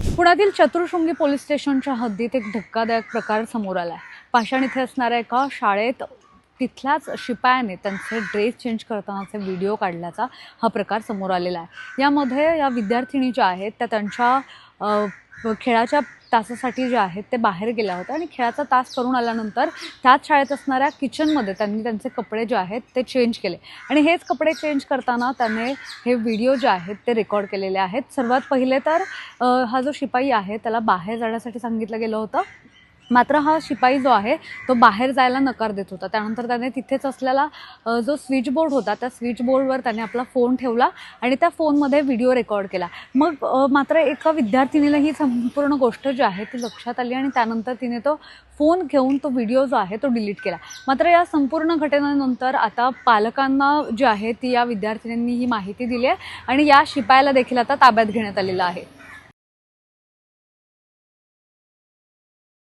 पुण्यातील चतुर्शृंगी पोलीस स्टेशनच्या हद्दीत एक धक्कादायक प्रकार समोर आला आहे पाषाण इथे असणाऱ्या एका शाळेत तिथल्याच शिपायाने त्यांचे ड्रेस चेंज करतानाचे व्हिडिओ काढल्याचा हा प्रकार समोर आलेला आहे. यामध्ये या विद्यार्थिनी ज्या आहेत त्या त्यांच्या खेळाच्या तासासाठी जे आहेत ते बाहेर गेल्या होत्या आणि खेळाचा तास करून आल्यानंतर त्याच शाळेत असणाऱ्या किचनमध्ये त्यांनी त्यांचे कपडे जे आहेत ते चेंज केले. आणि हेच कपडे चेंज करताना त्याने हे व्हिडिओ जे आहेत ते रेकॉर्ड केलेले आहेत. सर्वात पहिले तर हा जो शिपाई आहे त्याला बाहेर जाण्यासाठी सांगितलं गेलं होतं. मात्र हा शिपाई जो आहे तो बाहेर जायला नकार देत होता. त्यानंतर त्याने तिथेच असलेला जो स्विच बोर्ड होता त्या स्विच बोर्डवर त्याने आपला फोन ठेवला आणि त्या फोनमध्ये व्हिडिओ रेकॉर्ड केला. मग मात्र एका विद्यार्थिनीला ही संपूर्ण गोष्ट जी आहे ती लक्षात आली आणि त्यानंतर तिने तो फोन घेऊन तो व्हिडिओ जो आहे तो डिलीट केला. मात्र या संपूर्ण घटनेनंतर आता पालकांना जी आहे ती या विद्यार्थिनींनी ही माहिती दिली आहे आणि या शिपायाला देखील आता ताब्यात घेण्यात आलेलं आहे.